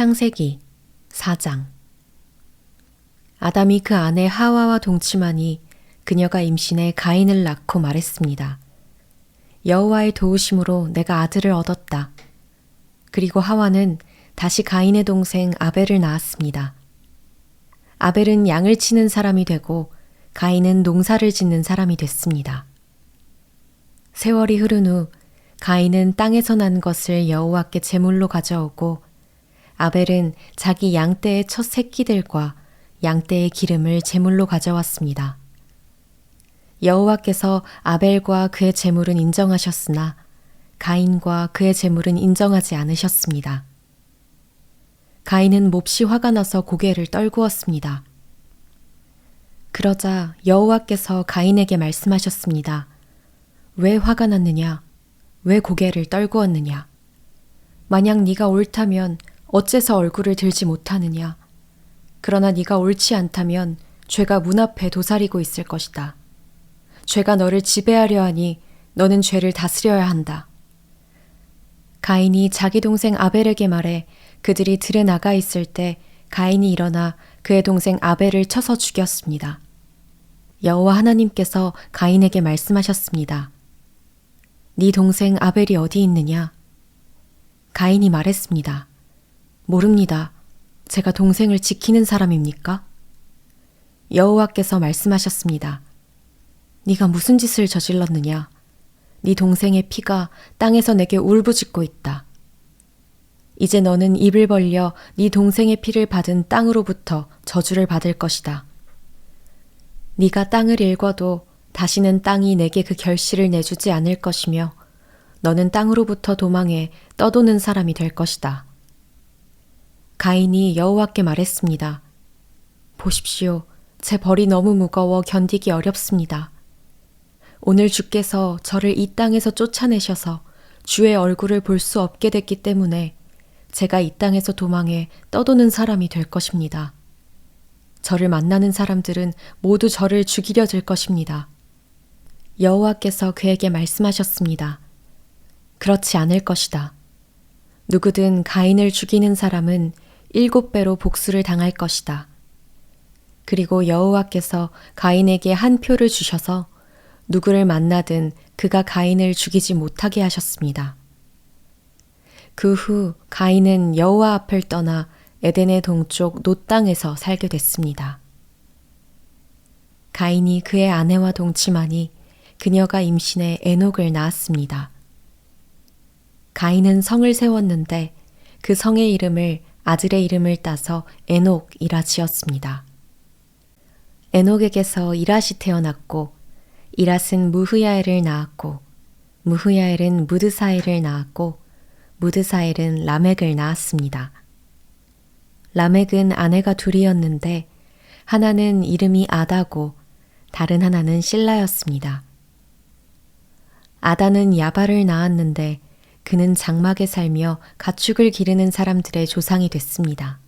창세기 4장 아담이 그 아내 하와와 동침하니 그녀가 임신해 가인을 낳고 말했습니다. 여호와의 도우심으로 내가 아들을 얻었다. 그리고 하와는 다시 가인의 동생 아벨을 낳았습니다. 아벨은 양을 치는 사람이 되고 가인은 농사를 짓는 사람이 됐습니다. 세월이 흐른 후 가인은 땅에서 난 것을 여호와께 제물로 가져오고 아벨은 자기 양떼의 첫 새끼들과 양떼의 기름을 제물로 가져왔습니다. 여호와께서 아벨과 그의 제물은 인정하셨으나 가인과 그의 제물은 인정하지 않으셨습니다. 가인은 몹시 화가 나서 고개를 떨구었습니다. 그러자 여호와께서 가인에게 말씀하셨습니다. 왜 화가 났느냐? 왜 고개를 떨구었느냐? 만약 네가 옳다면 어째서 얼굴을 들지 못하느냐? 그러나 네가 옳지 않다면 죄가 문 앞에 도사리고 있을 것이다. 죄가 너를 지배하려 하니 너는 죄를 다스려야 한다. 가인이 자기 동생 아벨에게 말해 그들이 들에 나가 있을 때 가인이 일어나 그의 동생 아벨을 쳐서 죽였습니다. 여호와 하나님께서 가인에게 말씀하셨습니다. 네 동생 아벨이 어디 있느냐? 가인이 말했습니다. 모릅니다. 제가 동생을 지키는 사람입니까? 여호와께서 말씀하셨습니다. 네가 무슨 짓을 저질렀느냐? 네 동생의 피가 땅에서 내게 울부짖고 있다. 이제 너는 입을 벌려 네 동생의 피를 받은 땅으로부터 저주를 받을 것이다. 네가 땅을 읽어도 다시는 땅이 내게 그 결실을 내주지 않을 것이며 너는 땅으로부터 도망해 떠도는 사람이 될 것이다. 가인이 여호와께 말했습니다. 보십시오. 제 벌이 너무 무거워 견디기 어렵습니다. 오늘 주께서 저를 이 땅에서 쫓아내셔서 주의 얼굴을 볼 수 없게 됐기 때문에 제가 이 땅에서 도망해 떠도는 사람이 될 것입니다. 저를 만나는 사람들은 모두 저를 죽이려 들 것입니다. 여호와께서 그에게 말씀하셨습니다. 그렇지 않을 것이다. 누구든 가인을 죽이는 사람은 일곱 배로 복수를 당할 것이다. 그리고 여호와께서 가인에게 한 표를 주셔서 누구를 만나든 그가 가인을 죽이지 못하게 하셨습니다. 그 후 가인은 여호와 앞을 떠나 에덴의 동쪽 노 땅에서 살게 됐습니다. 가인이 그의 아내와 동침하니 그녀가 임신해 에녹을 낳았습니다. 가인은 성을 세웠는데 그 성의 이름을 아들의 이름을 따서 에녹이라 지었습니다. 에녹에게서 이라시 태어났고 이랏은 무흐야엘을 낳았고 무흐야엘은 무드사엘을 낳았고 무드사엘은 라멕을 낳았습니다. 라멕은 아내가 둘이었는데 하나는 이름이 아다고 다른 하나는 신라였습니다. 아다는 야발을 낳았는데 그는 장막에 살며 가축을 기르는 사람들의 조상이 됐습니다.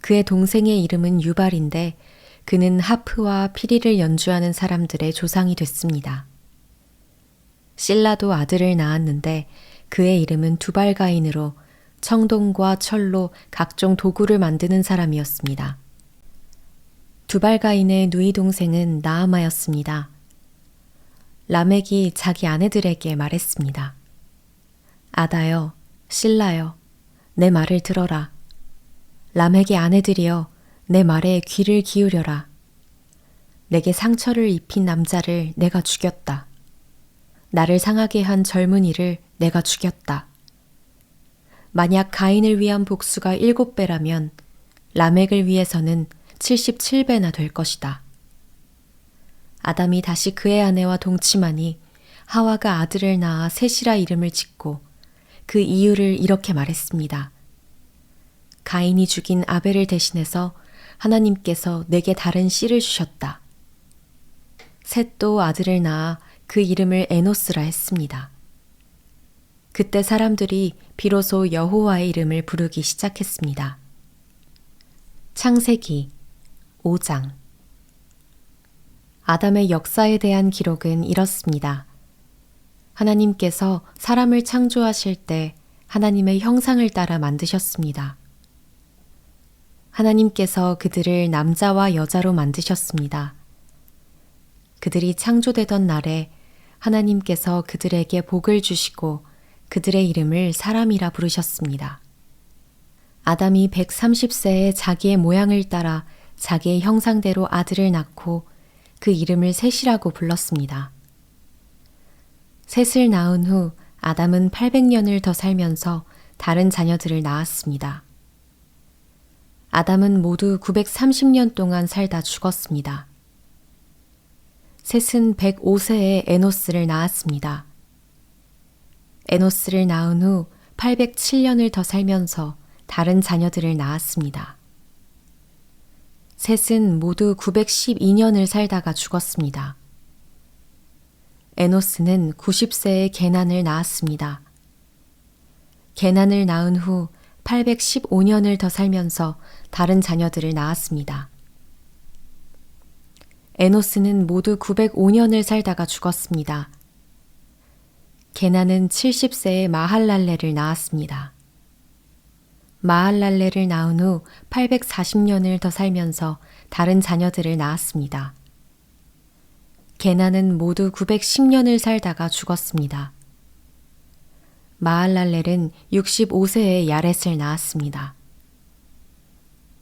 그의 동생의 이름은 유발인데 그는 하프와 피리를 연주하는 사람들의 조상이 됐습니다. 실라도 아들을 낳았는데 그의 이름은 두발가인으로 청동과 철로 각종 도구를 만드는 사람이었습니다. 두발가인의 누이 동생은 나아마였습니다. 라멕이 자기 아내들에게 말했습니다. 아다여, 신라여, 내 말을 들어라. 라멕의 아내들이여, 내 말에 귀를 기울여라. 내게 상처를 입힌 남자를 내가 죽였다. 나를 상하게 한 젊은이를 내가 죽였다. 만약 가인을 위한 복수가 일곱 배라면 라멕을 위해서는 77배나 될 것이다. 아담이 다시 그의 아내와 동침하니 하와가 아들을 낳아 셋이라 이름을 짓고 그 이유를 이렇게 말했습니다. 가인이 죽인 아벨을 대신해서 하나님께서 내게 다른 씨를 주셨다. 셋도 아들을 낳아 그 이름을 에노스라 했습니다. 그때 사람들이 비로소 여호와의 이름을 부르기 시작했습니다. 창세기 5장 아담의 역사에 대한 기록은 이렇습니다. 하나님께서 사람을 창조하실 때 하나님의 형상을 따라 만드셨습니다. 하나님께서 그들을 남자와 여자로 만드셨습니다. 그들이 창조되던 날에 하나님께서 그들에게 복을 주시고 그들의 이름을 사람이라 부르셨습니다. 아담이 130세에 자기의 모양을 따라 자기의 형상대로 아들을 낳고 그 이름을 셋이라고 불렀습니다. 셋을 낳은 후 아담은 800년을 더 살면서 다른 자녀들을 낳았습니다. 아담은 모두 930년 동안 살다 죽었습니다. 셋은 105세에 에노스를 낳았습니다. 에노스를 낳은 후 807년을 더 살면서 다른 자녀들을 낳았습니다. 셋은 모두 912년을 살다가 죽었습니다. 에노스는 90세에 게난을 낳았습니다. 게난을 낳은 후 815년을 더 살면서 다른 자녀들을 낳았습니다. 에노스는 모두 905년을 살다가 죽었습니다. 게나는 70세에 마할랄레를 낳았습니다. 마할랄레를 낳은 후 840년을 더 살면서 다른 자녀들을 낳았습니다. 게나는 모두 910년을 살다가 죽었습니다. 마할랄렐은 65세에 야렛을 낳았습니다.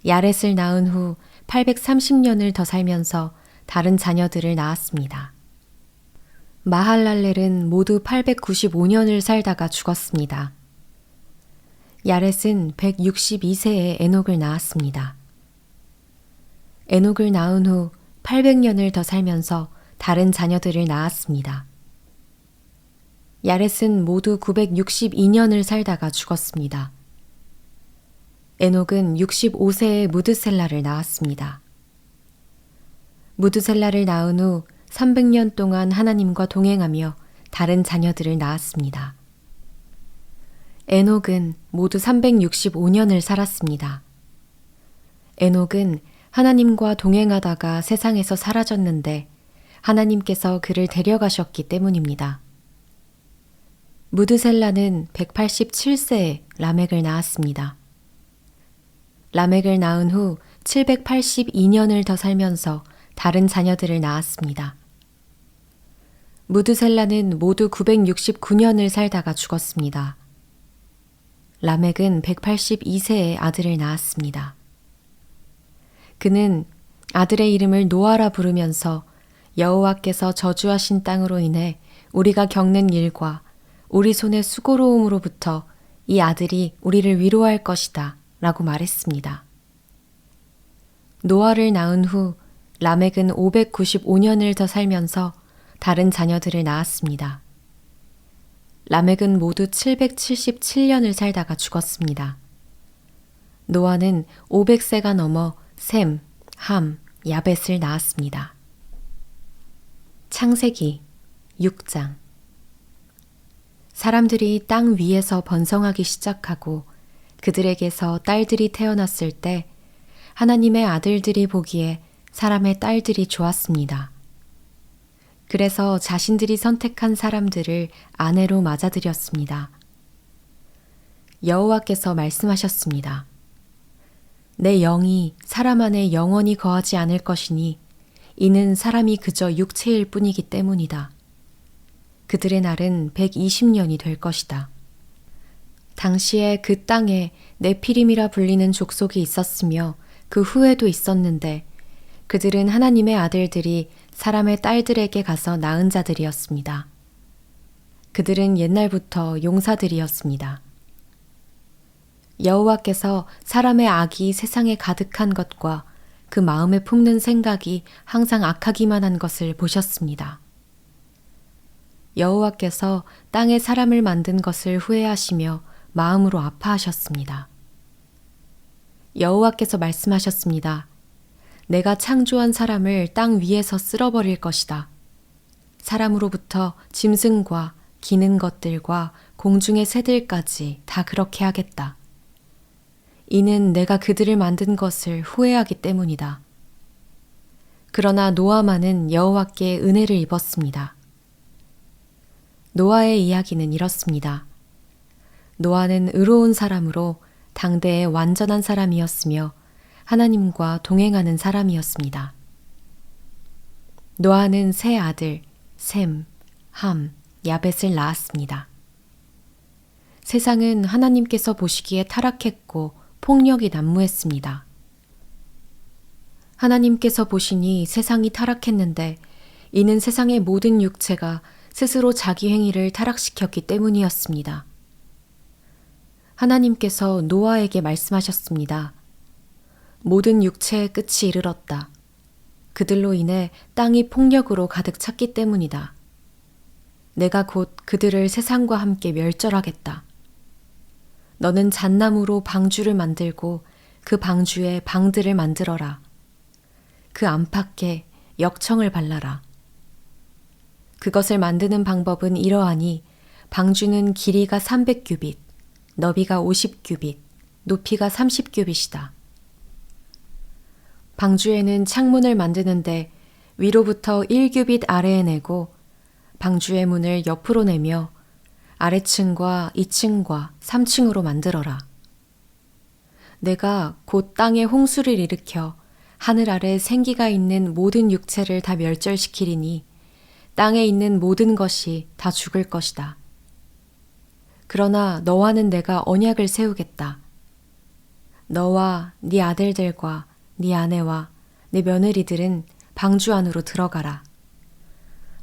야렛을 낳은 후 830년을 더 살면서 다른 자녀들을 낳았습니다. 마할랄렐은 모두 895년을 살다가 죽었습니다. 야렛은 162세에 에녹을 낳았습니다. 에녹을 낳은 후 800년을 더 살면서 다른 자녀들을 낳았습니다. 야렛은 모두 962년을 살다가 죽었습니다. 에녹은 65세에 무드셀라를 낳았습니다. 무드셀라를 낳은 후 300년 동안 하나님과 동행하며 다른 자녀들을 낳았습니다. 에녹은 모두 365년을 살았습니다. 에녹은 하나님과 동행하다가 세상에서 사라졌는데 하나님께서 그를 데려가셨기 때문입니다. 무드셀라는 187세에 라멕을 낳았습니다. 라멕을 낳은 후 782년을 더 살면서 다른 자녀들을 낳았습니다. 무드셀라는 모두 969년을 살다가 죽었습니다. 라멕은 182세에 아들을 낳았습니다. 그는 아들의 이름을 노아라 부르면서 여호와께서 저주하신 땅으로 인해 우리가 겪는 일과 우리 손의 수고로움으로부터 이 아들이 우리를 위로할 것이다 라고 말했습니다. 노아를 낳은 후 라멕은 595년을 더 살면서 다른 자녀들을 낳았습니다. 라멕은 모두 777년을 살다가 죽었습니다. 노아는 500세가 넘어 셈, 함, 야벳을 낳았습니다. 창세기 6장 사람들이 땅 위에서 번성하기 시작하고 그들에게서 딸들이 태어났을 때 하나님의 아들들이 보기에 사람의 딸들이 좋았습니다. 그래서 자신들이 선택한 사람들을 아내로 맞아들였습니다. 여호와께서 말씀하셨습니다. 내 영이 사람 안에 영원히 거하지 않을 것이니 이는 사람이 그저 육체일 뿐이기 때문이다. 그들의 날은 120년이 될 것이다. 당시에 그 땅에 네피림이라 불리는 족속이 있었으며 그 후에도 있었는데 그들은 하나님의 아들들이 사람의 딸들에게 가서 낳은 자들이었습니다. 그들은 옛날부터 용사들이었습니다. 여호와께서 사람의 악이 세상에 가득한 것과 그 마음에 품는 생각이 항상 악하기만 한 것을 보셨습니다. 여호와께서 땅에 사람을 만든 것을 후회하시며 마음으로 아파하셨습니다. 여호와께서 말씀하셨습니다. 내가 창조한 사람을 땅 위에서 쓸어버릴 것이다. 사람으로부터 짐승과 기는 것들과 공중의 새들까지 다 그렇게 하겠다. 이는 내가 그들을 만든 것을 후회하기 때문이다. 그러나 노아만은 여호와께 은혜를 입었습니다. 노아의 이야기는 이렇습니다. 노아는 의로운 사람으로 당대의 완전한 사람이었으며 하나님과 동행하는 사람이었습니다. 노아는 세 아들, 셈, 함, 야벳을 낳았습니다. 세상은 하나님께서 보시기에 타락했고 폭력이 난무했습니다. 하나님께서 보시니 세상이 타락했는데 이는 세상의 모든 육체가 스스로 자기 행위를 타락시켰기 때문이었습니다. 하나님께서 노아에게 말씀하셨습니다. 모든 육체의 끝이 이르렀다. 그들로 인해 땅이 폭력으로 가득 찼기 때문이다. 내가 곧 그들을 세상과 함께 멸절하겠다. 너는 잣나무로 방주를 만들고 그 방주에 방들을 만들어라. 그 안팎에 역청을 발라라. 그것을 만드는 방법은 이러하니 방주는 길이가 300규빗, 너비가 50규빗, 높이가 30규빗이다. 방주에는 창문을 만드는데 위로부터 1규빗 아래에 내고 방주의 문을 옆으로 내며 아래층과 2층과 3층으로 만들어라. 내가 곧 땅에 홍수를 일으켜 하늘 아래 생기가 있는 모든 육체를 다 멸절시키리니 땅에 있는 모든 것이 다 죽을 것이다. 그러나 너와는 내가 언약을 세우겠다. 너와 네 아들들과 네 아내와 네 며느리들은 방주 안으로 들어가라.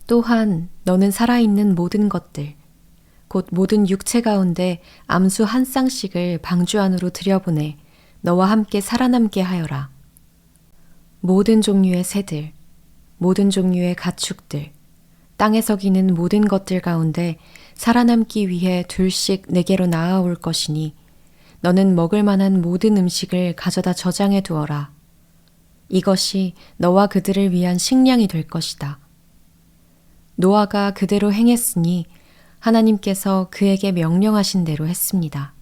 또한 너는 살아있는 모든 것들, 곧 모든 육체 가운데 암수 한 쌍씩을 방주 안으로 들여보내 너와 함께 살아남게 하여라. 모든 종류의 새들, 모든 종류의 가축들, 땅에서 기는 모든 것들 가운데 살아남기 위해 둘씩 내게로 나아올 것이니 너는 먹을 만한 모든 음식을 가져다 저장해 두어라. 이것이 너와 그들을 위한 식량이 될 것이다. 노아가 그대로 행했으니 하나님께서 그에게 명령하신 대로 했습니다.